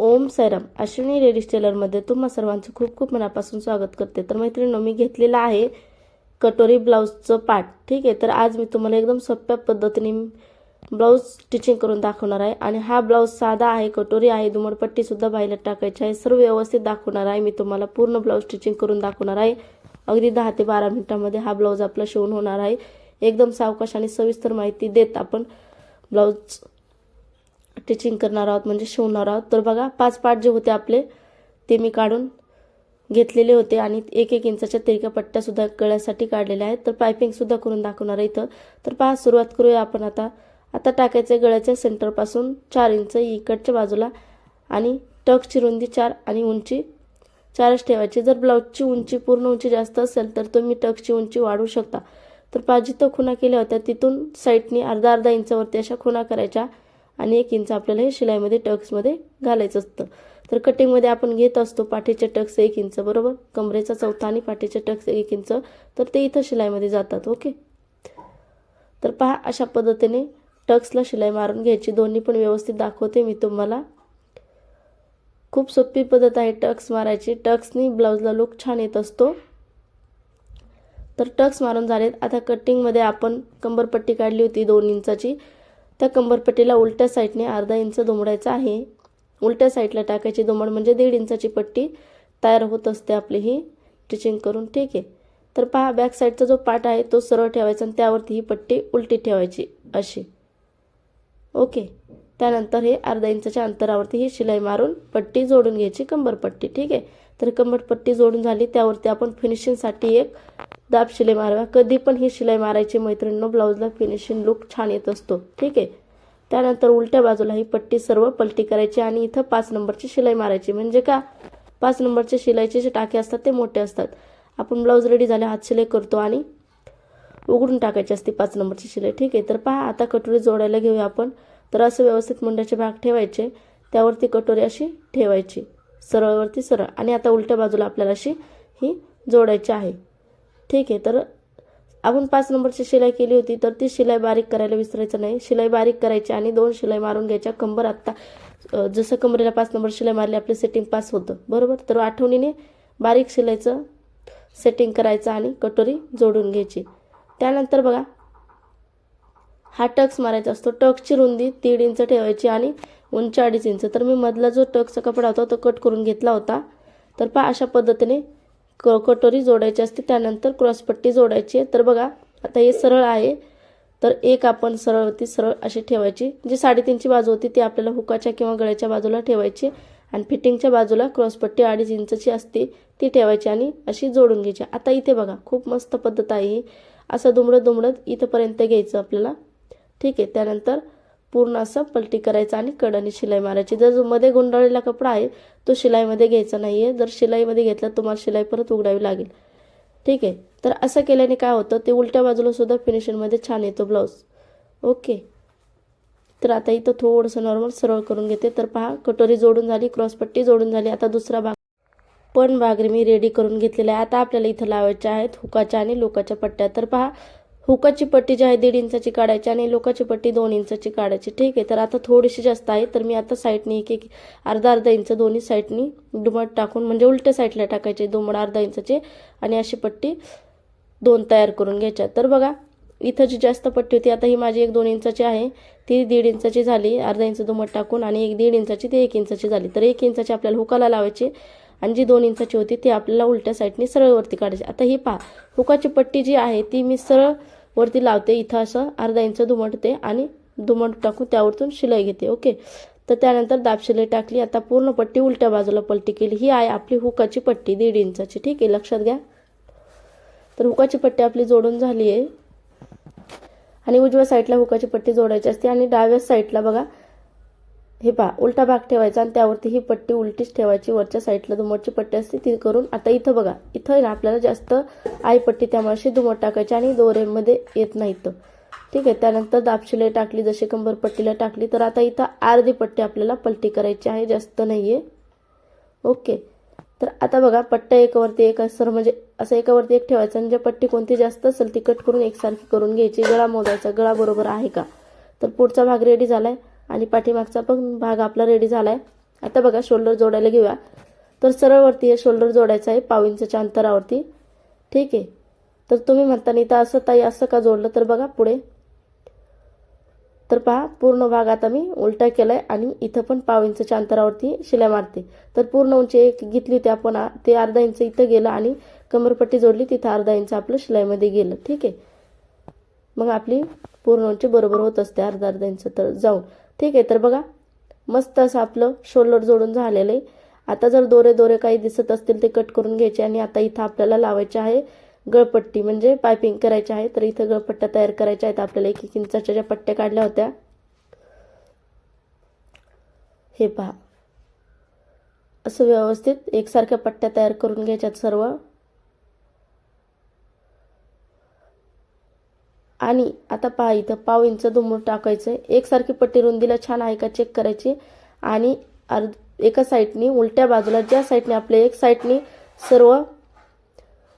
ओम Sairam. Ashwini ladies टेलरमध्ये तुम्हा सर्वांचं खूप खूप मनापासून स्वागत करते. तर मैत्रिणी मी घेतलेलं आहे कटोरी ब्लाऊजचं पार्ट ठीक आहे तर आज मी तुम्हाला एकदम सोप्या पद्धतीने ब्लाऊज स्टिचिंग करून दाखवणार आहे. आणि हा ब्लाऊज साधा आहे कटोरी आहे दुमडपट्टीसुद्धा बाहेर टाकायची आहे. सर्व व्यवस्थित दाखवणार आहे. मी तुम्हाला पूर्ण ब्लाऊज स्टिचिंग करून दाखवणार आहे. अगदी दहा ते बारा मिनिटामध्ये हा ब्लाऊज आपला शिवून होणार आहे. एकदम सावकाश आणि सविस्तर माहिती देत आपण ब्लाऊज स्टिचिंग करणार आहोत म्हणजे शिवणार आहोत. तर बघा पाच पार्ट जे होते आपले ते मी काढून घेतलेले होते आणि एक एक इंचाच्या तिरक्या पट्ट्यासुद्धा गळ्यासाठी काढलेल्या आहेत. तर पायपिंगसुद्धा करून दाखवणार आहे इथं. तर पहा सुरुवात करूया आपण आता. आता टाकायचं आहे गळ्याच्या सेंटरपासून चार इंच इकडच्या बाजूला आणि टकची रुंदी चार आणि उंची चारच ठेवायची. जर ब्लाऊजची उंची पूर्ण उंची जास्त असेल तर तुम्ही टकची उंची वाढवू शकता. तर पाच जिथं खुणा केल्या होत्या तिथून साईडनी अर्धा अर्धा इंचावरती अशा खुणा करायच्या. आणि एक इंच आपल्याला हे शिलाईमध्ये टक्समध्ये घालायचं असतं. तर कटिंगमध्ये आपण घेत असतो पाठीचे टक्स एक इंच बरोबर? कमरेचा चौथा आणि पाठीचे टक्स एक इंच. तर ते इथं शिलाईमध्ये जातात ओके? तर पहा अशा पद्धतीने टक्सला शिलाई मारून घ्यायची. दोन्ही पण व्यवस्थित दाखवते मी तुम्हाला. खूप सोपी पद्धत आहे टक्स मारायची. टक्सनी ब्लाऊजला लुक छान येत असतो. तर टक्स मारून झालेत. आता कटिंगमध्ये आपण कंबरपट्टी काढली होती दोन इंचाची. त्या कंबरपट्टीला उलट्या साईडने अर्धा इंच दुमडायचा आहे. उलट्या साईडला टाकायची दुमड म्हणजे दीड इंचाची पट्टी तयार होत असते आपली ही. स्टिचिंग करून ठीक आहे. तर पहा बॅक साईडचा जो पार्ट आहे तो सरळ ठेवायचा आणि त्यावरती ही पट्टी उलटी ठेवायची अशी. ओके. त्यानंतर हे अर्धा इंचाच्या अंतरावरती ही शिलाई मारून पट्टी जोडून घ्यायची कंबरपट्टी ठीक आहे. तर कंबरपट्टी जोडून झाली. त्यावरती आपण फिनिशिंगसाठी एक दाब शिलाई माराव्या कधी पण ही शिलाई मारायची मैत्रिणीनं ब्लाऊजला फिनिशिंग लुक छान येत असतो. ठीक आहे? त्यानंतर उलट्या बाजूला ही पट्टी सर्व पलटी करायची आणि इथं पाच नंबरची शिलाई मारायची. म्हणजे का? पाच नंबरच्या शिलाईचे जे टाके असतात ते मोठे असतात. आपण ब्लाऊज रेडी झाले हात शिलाई करतो आणि उघडून टाकायची असते पाच नंबरची शिलाई. ठीक आहे? तर पहा आता कटोरी जोडायला घेऊया आपण. तर असं व्यवस्थित मुंड्याचे भाग ठेवायचे. त्यावरती कटोरी अशी ठेवायची. सरळवरती सरळ. आणि आता उलट्या बाजूला आपल्याला अशी ही जोडायची आहे. ठीक आहे तर आपण पाच नंबरची शिलाई केली होती तर ती शिलाई बारीक करायला विसरायचं नाही. शिलाई बारीक करायची आणि दोन शिलाई मारून घ्यायच्या. कंबर आत्ता जसं कंबरेला पाच नंबर शिलाई मारली आपली सेटिंग पास होतं. बरोबर? तर आठवणीने बारीक शिलाईचं सेटिंग करायचं आणि कटोरी जोडून घ्यायची. त्यानंतर बघा हा टक्स मारायचा असतो. टक्सची रुंदी दीड इंच ठेवायची आणि उंची अडीच इंच. तर मी मधला जो टकचा कपडा होता तो कट करून घेतला होता. तर पहा अशा पद्धतीने क कटोरी जोडायची असते. त्यानंतर क्रॉसपट्टी जोडायची आहे. तर बघा आता हे सरळ आहे. तर एक आपण सरळवरती सरळ अशी ठेवायची. जी साडेतीनची बाजू होती ती आपल्याला हुकाच्या किंवा गळ्याच्या बाजूला ठेवायची. आणि फिटिंगच्या बाजूला क्रॉसपट्टी अडीच इंचची असते ती ठेवायची आणि अशी जोडून घ्यायची. आता इथे बघा खूप मस्त पद्धत आहे असं दुमडत दुमडत इथंपर्यंत घ्यायचं आपल्याला. ठीक आहे त्यानंतर पूर्ण असं पलटी करायचं आणि कडाने शिलाई मारायची. जर जो मध्ये गुंडाळलेला कपडा आहे तो शिलाईमध्ये घ्यायचा नाही आहे जर शिलाईमध्ये घेतला तर तुम्हाला शिलाई परत उघडावी लागेल. ठीक आहे? तर असं केल्याने काय होतं ते उलट्या बाजूला सुद्धा फिनिशिंगमध्ये छान येतो ब्लाऊज ओके तर आता इथं थोडंसं नॉर्मल सरळ करून घेते. तर पहा कटोरी जोडून झाली क्रॉसपट्टी जोडून झाली. आता दुसरा भाग. पण बागरी मी रेडी करून घेतलेला आहे. आता आपल्याला इथं लावायच्या आहेत हुकाच्या आणि लोकाच्या पट्ट्या. तर पहा हुकाची पट्टी जी आहे दीड इंचाची काढायची आणि लोकाची पट्टी दोन इंचाची काढायची. ठीक आहे तर आता थोडीशी जास्त आहे तर मी आता साईडनी एक एक अर्धा अर्धा इंच दोन्ही साईडनी दुमड टाकून म्हणजे उलट्या साईडला टाकायचे दुमड अर्धा इंचाचे आणि अशी पट्टी दोन तयार करून घ्यायच्या. तर बघा इथं जी जास्त पट्टी होती आता ही माझी एक दोन इंचाची आहे ती दीड इंचाची झाली अर्धा इंच दुमट टाकून आणि एक दीड इंचाची ती एक इंचाची झाली. तर एक इंचाची आपल्याला हुकाला लावायची आणि जी दोन इंचाची होती ती आपल्याला उलट्या साईडनी सरळवरती काढायची. आता ही पहा हुकाची पट्टी जी आहे ती मी सरळ वरती लावते इथं असं अर्धा इंच दुमटते आणि दुमट टाकून त्यावरतून शिलाई घेते ओके तर त्यानंतर दाब शिलाई टाकली आता पूर्ण पट्टी उलट्या बाजूला पलटी केली. ही आहे आपली हुकाची पट्टी दीड इंचाची ठीक आहे? लक्षात घ्या. तर हुकाची पट्टी आपली जोडून झाली आहे. आणि उजव्या साईडला हुकाची पट्टी जोडायची असते आणि डाव्या साईडला बघा हे पहा उलटा भाग ठेवायचा आणि त्यावरती ही पट्टी उलटीच ठेवायची. वरच्या साईडला दुमटची पट्टी असते ती करून आता इथं बघा इथं आहे ना आपल्याला जास्त आई पट्टी त्यामुळे अशी दुमट टाकायची आणि दोरेमध्ये येत नाही इथं. ठीक आहे त्यानंतर दापशिले टाकली जशी कंबर पट्टीला टाकली तर आता इथं अर्धी पट्टी आपल्याला पलटी करायची आहे जास्त नाही आहे ओके तर आता बघा पट्ट्या एकावरती एक असं म्हणजे असं एकावरती एक ठेवायचं आणि ज्या पट्टी कोणती जास्त असेल ती कट करून एकसारखी करून घ्यायची. गळा मोजायचा गळा बरोबर आहे का? तर पुढचा भाग रेडी झालाय. आणि पाठीमागचा पण भाग आपला रेडी झालाय. आता बघा शोल्डर जोडायला घेऊया. तर सरळवरती हे शोल्डर जोडायचं आहे पाव इंचच्या अंतरावरती. ठीक आहे. तर तुम्ही म्हणता नाही तर असं ताई असं का जोडलं? तर बघा पुढे. तर पहा पूर्ण भाग आता मी उलटा केलाय आणि इथं पण पाव इंचच्या अंतरावरती शिलाई मारते. तर पूर्ण उंची एक घेतली होती आपण ते अर्धा इंच इथं गेलं आणि कमरपट्टी जोडली तिथं अर्धा इंच आपलं शिलाईमध्ये गेलं. ठीक आहे. मग आपली पूर्ण उंची बरोबर होत असते अर्धा अर्धा इंच तर जाऊन. ठीक आहे तर बघा मस्त असं आपलं शोल्डर जोडून झालेलं आहे. आता जर दोरे दोरे काही दिसत असतील ते कट करून घ्यायचे आणि आता इथं आपल्याला लावायचे आहे गळपट्टी म्हणजे पायपिंग करायची आहे. तर इथं गळपट्ट्या तयार करायच्या आहेत आपल्याला एक एक इंचाच्या ज्या पट्ट्या काढल्या होत्या. हे पहा. असं व्यवस्थित एकसारख्या पट्ट्या तयार करून घ्यायच्यात सर्व. आणि आता पहा इथं पाव इंच दुमड टाकायचं आहे एकसारखी पट्टी रुंदीला छान आहे का चेक करायची? आणि अर्ध एका साईडनी उलट्या बाजूला ज्या साईडने आपल्या एक साईडनी सर्व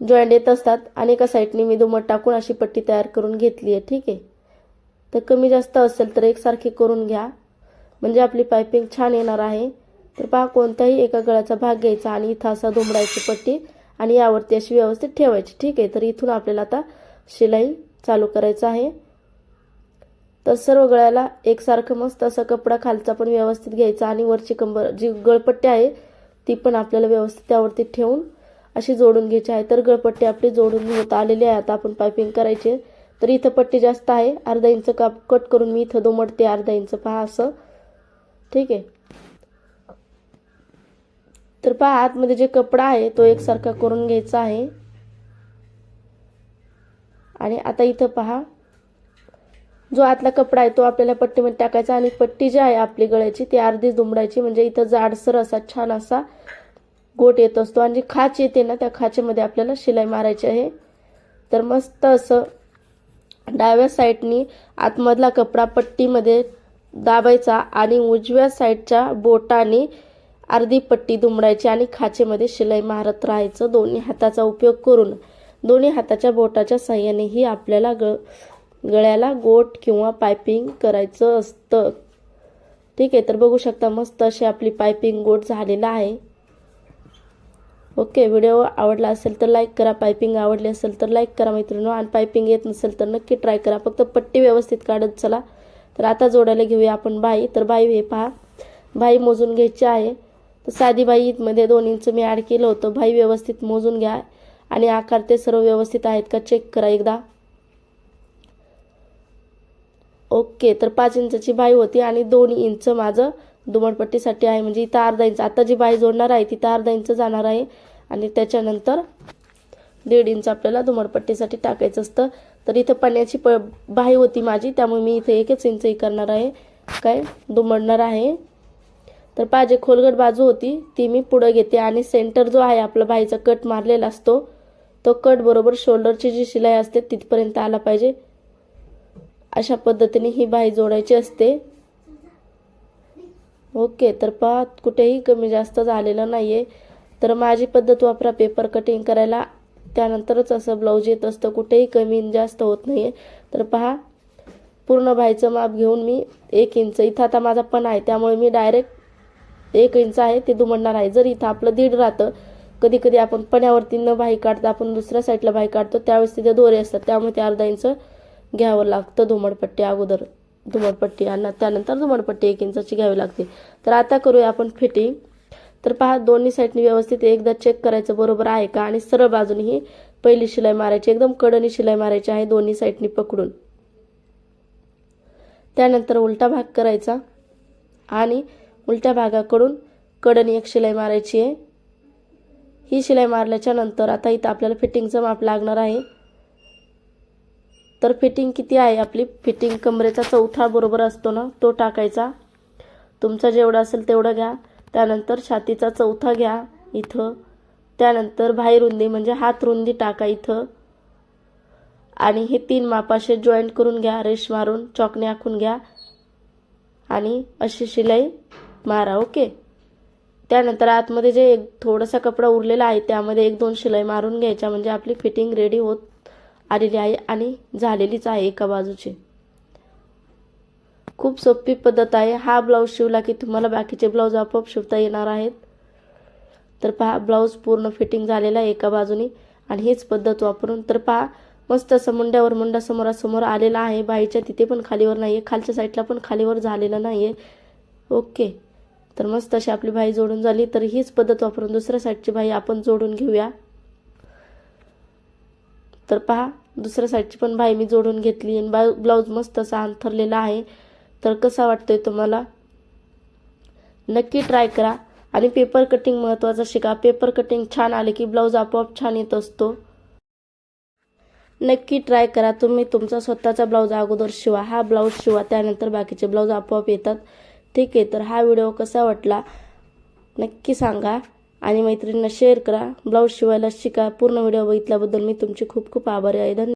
जॉईंट येत असतात आणि एका साईडनी मी दुमट टाकून अशी पट्टी तयार करून घेतली आहे. ठीक आहे? तर कमी जास्त असेल तर एकसारखी करून घ्या. म्हणजे आपली पायपिंग छान येणार आहे. तर पहा कोणताही एका गळ्याचा भाग घ्यायचा आणि इथं असा दुमडायची पट्टी आणि यावरती अशी व्यवस्थित ठेवायची. ठीक आहे? तर इथून आपल्याला आता शिलाई चालू करायचं आहे. तर सर्व गळ्याला एकसारखं मस्त असा कपडा खालचा पण व्यवस्थित घ्यायचा आणि वरची कंबर जी गळपट्टी आहे ती पण आपल्याला व्यवस्थित त्यावरती ठेवून अशी जोडून घ्यायची आहे. तर गळपट्टी आपली जोडून होत आलेली आहे. आता आपण पायपिंग करायची. तर इथं पट्टी जास्त आहे. अर्धा इंच काप कट करून मी इथं दुमडते अर्धा इंच. पहा असं. ठीक आहे. तर पहा आतमध्ये जे कपडा आहे तो एकसारखा करून घ्यायचा आहे. आणि आता इथं पहा. जो आतला कपडा आहे तो आपल्याला पट्टीमध्ये टाकायचा आणि पट्टी जी आहे आपली गळ्याची ती अर्धीच दुमडायची. म्हणजे इथं जाडसर असा छान असा गोट येत असतो. आणि जी खाच येते ना त्या खाचेमध्ये आपल्याला शिलाई मारायची आहे. तर मस्त असं डाव्या साईडनी आतमधला कपडा पट्टीमध्ये दाबायचा आणि उजव्या साईडच्या बोटाने अर्धी पट्टी दुमडायची आणि खाचेमध्ये शिलाई मारत राहायचं. दोन्ही हाताचा उपयोग करून. दोन्ही हाताच्या बोटाच्या साह्यानेही आपल्याला ग गळ्याला गोट किंवा पायपिंग करायचं असतं. ठीक आहे तर बघू शकता मस्त अशी आपली पायपिंग गोट झालेला आहे. ओके व्हिडिओ आवडला असेल तर लाईक करा पायपिंग आवडली असेल तर लाईक करा मैत्रिणी आणि पायपिंग येत नसेल तर नक्की ट्राय करा. फक्त पट्टी व्यवस्थित काढत चला. तर आता जोडायला घेऊया आपण बाई. तर बाई हे पहा. बाई मोजून घ्यायची आहे. तर साधी बाई मध्ये दोन इंच मी ॲड केलं होतं. बाई व्यवस्थित मोजून घ्या. आणि आकार ते सर्व व्यवस्थित आहेत का? चेक करा एकदा. ओके तर पाच इंचाची बाई होती आणि दोन इंच माझं दुमटपट्टीसाठी आहे. म्हणजे इथं अर्धा इंच. आता जी बाई जोडणार आहे तिथं अर्धा इंच जाणार आहे. आणि त्याच्यानंतर दीड इंच आपल्याला दुमडपट्टीसाठी टाकायचं असतं. तर इथं पाण्याची प बाई होती माझी त्यामुळे मी इथे एकच इंच करणार आहे. काय? दुमडणार आहे. तर पाहिजे खोलगट बाजू होती ती मी पुढं घेते. आणि सेंटर जो आहे आपला बाईचा कट मारलेला असतो तो कट बरोबर शोल्डरची जी शिलाई असते तिथपर्यंत आला पाहिजे. अशा पद्धतीने ही बाई जोडायची असते. ओके तर पहा कुठेही कमी जास्त झालेलं नाही आहे तर माझी पद्धत वापरा पेपर कटिंग करायला. त्यानंतरच असं ब्लाऊज येत असतं कुठेही कमी जास्त होत नाही आहे तर पहा पूर्ण बाईचं माप घेऊन मी एक इंच इथं आता माझा पण आहे त्यामुळे मी डायरेक्ट एक इंच आहे ते दुमडणार आहे. जर इथं आपलं दीड राहतं कधी कधी आपण पण्यावरती न बाही काढता आपण दुसऱ्या साईडला बाही काढतो त्यावेळेस तिथे दोरे असतात. त्यामुळे ते अर्धा इंच घ्यावं लागतं धुमडपट्टी अगोदर. धुमडपट्टी आणि त्यानंतर धुमडपट्टी एक इंचाची घ्यावी लागते. तर आता करूया आपण फिटिंग तर पहा दोन्ही साईडनी व्यवस्थित एकदा चेक करायचं बरोबर आहे का? आणि सरळ बाजूनी पहिली शिलाई मारायची. एकदम कडनी शिलाई मारायची आहे दोन्ही साईडनी पकडून. त्यानंतर उलटा भाग करायचा. आणि उलट्या भागाकडून कडनी एक शिलाई मारायची आहे. ही शिलाई मारल्याच्या नंतर आता इथं आपल्याला फिटिंगचं माप लागणार आहे. तर फिटिंग किती आहे? आपली फिटिंग कमरेचा चौथा बरोबर असतो ना तो टाकायचा. तुमचा जेवढा असेल तेवढं घ्या. त्यानंतर छातीचा चौथा घ्या इथं. त्यानंतर बाहेर रुंदी म्हणजे हात रुंदी टाका इथं. आणि हे तीन मापाशे जॉईंट करून घ्या रेश मारून चॉकने आखून घ्या. आणि अशी शिलाई मारा ओके? त्यानंतर आतमध्ये जे एक थोडासा कपडा उरलेला आहे त्यामध्ये एक दोन शिलाई मारून घ्यायच्या. म्हणजे आपली फिटिंग रेडी होत आलेली आहे आणि झालेलीच आहे एका बाजूची. खूप सोपी पद्धत आहे. हा ब्लाऊज शिवला की तुम्हाला बाकीचे ब्लाऊज आपोआप शिवता येणार आहेत. तर पहा ब्लाऊज पूर्ण फिटिंग झालेला आहे एका बाजूनी आणि हीच पद्धत वापरून. तर पहा मस्त असं मुंड्यावर मुंडा समोरासमोर आलेला आहे. बाईच्या तिथे पण खालीवर नाही आहे खालच्या साईडला पण खालीवर झालेलं नाही आहे ओके. तर मस्त अशी आपली भाई जोडून झाली तर हीच पद्धत वापरून दुसऱ्या साईडची भाई आपण जोडून घेऊया. तर पहा दुसऱ्या साईडची पण भाई मी जोडून घेतली आणि बा ब्लाऊज मस्त असा अंथरलेला आहे. तर कसा वाटतोय तुम्हाला? नक्की ट्राय करा. आणि पेपर कटिंग महत्त्वाचं शिका पेपर कटिंग छान आले की ब्लाऊज आपोआप छान येत असतो. नक्की ट्राय करा. तुम्ही तुमचा स्वतःचा ब्लाऊज अगोदर शिवा. हा ब्लाऊज शिवा त्यानंतर बाकीचे ब्लाऊज आपोआप येतात. ठीक आहे तर हा व्हिडिओ कसा वाटला नक्की सांगा. आणि मैत्रिणींना शेअर करा. ब्लाऊज शिवायला शिका. पूर्ण व्हिडिओ बघितल्याबद्दल मी तुमची खूप खूप आभारी आहे. धन्यवाद.